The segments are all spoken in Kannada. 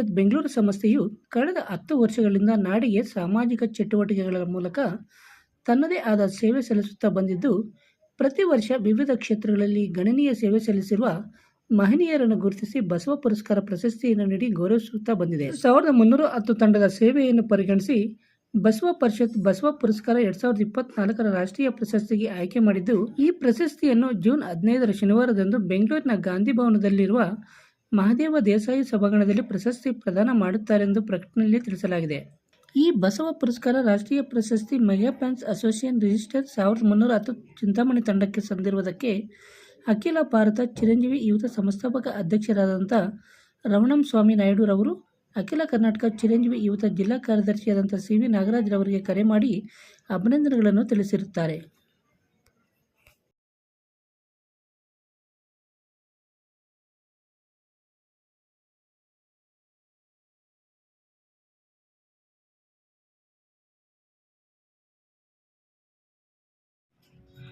ಪರಿಷತ್ ಬೆಂಗಳೂರು ಸಂಸ್ಥೆಯು ಕಳೆದ ಹತ್ತು ವರ್ಷಗಳಿಂದ ನಾಡಿಗೆ ಸಾಮಾಜಿಕ ಚಟುವಟಿಕೆಗಳ ಮೂಲಕ ತನ್ನದೇ ಆದ ಸೇವೆ ಸಲ್ಲಿಸುತ್ತಾ ಬಂದಿದ್ದು, ಪ್ರತಿ ವರ್ಷ ವಿವಿಧ ಕ್ಷೇತ್ರಗಳಲ್ಲಿ ಗಣನೀಯ ಸೇವೆ ಸಲ್ಲಿಸಿರುವ ಮಹನೀಯರನ್ನು ಗುರುತಿಸಿ ಬಸವ ಪುರಸ್ಕಾರ ಪ್ರಶಸ್ತಿಯನ್ನು ನೀಡಿ ಗೌರವಿಸುತ್ತಾ ಬಂದಿದೆ. ಸಾವಿರದ ಮುನ್ನೂರ ಹತ್ತು ತಂಡದ ಸೇವೆಯನ್ನು ಪರಿಗಣಿಸಿ ಬಸವ ಪರಿಷತ್ ಬಸವ ಪುರಸ್ಕಾರ ಎರಡ್ ಸಾವಿರದ ಇಪ್ಪತ್ನಾಲ್ಕರ ರಾಷ್ಟ್ರೀಯ ಪ್ರಶಸ್ತಿಗೆ ಆಯ್ಕೆ ಮಾಡಿದ್ದು, ಈ ಪ್ರಶಸ್ತಿಯನ್ನು ಜೂನ್ ಹದಿನೈದರ ಶನಿವಾರದಂದು ಬೆಂಗಳೂರಿನ ಗಾಂಧಿ ಭವನದಲ್ಲಿರುವ ಮಹದೇವ ದೇಸಾಯಿ ಸಭಾಂಗಣದಲ್ಲಿ ಪ್ರಶಸ್ತಿ ಪ್ರದಾನ ಮಾಡುತ್ತಾರೆಂದು ಪ್ರಕಟಣೆಯಲ್ಲಿ ತಿಳಿಸಲಾಗಿದೆ. ಈ ಬಸವ ಪುರಸ್ಕಾರ ರಾಷ್ಟ್ರೀಯ ಪ್ರಶಸ್ತಿ ಮಹಿಳಾ ಫ್ಯಾನ್ಸ್ ಅಸೋಸಿಯೇಷನ್ ರಿಜಿಸ್ಟರ್ ಸಾವಿರದ ಮುನ್ನೂರ ಹತ್ತು ಚಿಂತಾಮಣಿ ತಂಡಕ್ಕೆ ಸಂದಿರುವುದಕ್ಕೆ ಅಖಿಲ ಭಾರತ ಚಿರಂಜೀವಿ ಯುವತ ಸಂಸ್ಥಾಪಕ ಅಧ್ಯಕ್ಷರಾದಂಥ ರಮಣಂ ಸ್ವಾಮಿ ನಾಯ್ಡುರವರು ಅಖಿಲ ಕರ್ನಾಟಕ ಚಿರಂಜೀವಿ ಯುವತ ಜಿಲ್ಲಾ ಕಾರ್ಯದರ್ಶಿಯಾದಂಥ ಸಿ ವಿ ನಾಗರಾಜ್ರವರಿಗೆ ಕರೆ ಮಾಡಿ ಅಭಿನಂದನೆಗಳನ್ನು ತಿಳಿಸಿರುತ್ತಾರೆ.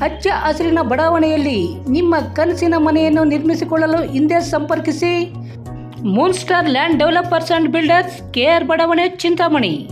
ಹಚ್ಚ ಹಸಿರಿನ ಬಡಾವಣೆಯಲ್ಲಿ ನಿಮ್ಮ ಕನಸಿನ ಮನೆಯನ್ನು ನಿರ್ಮಿಸಿಕೊಳ್ಳಲು ಹಿಂದೆ ಸಂಪರ್ಕಿಸಿ. Moon star land developers and builders K R ಬಡಾವಣೆ, ಚಿಂತಾಮಣಿ.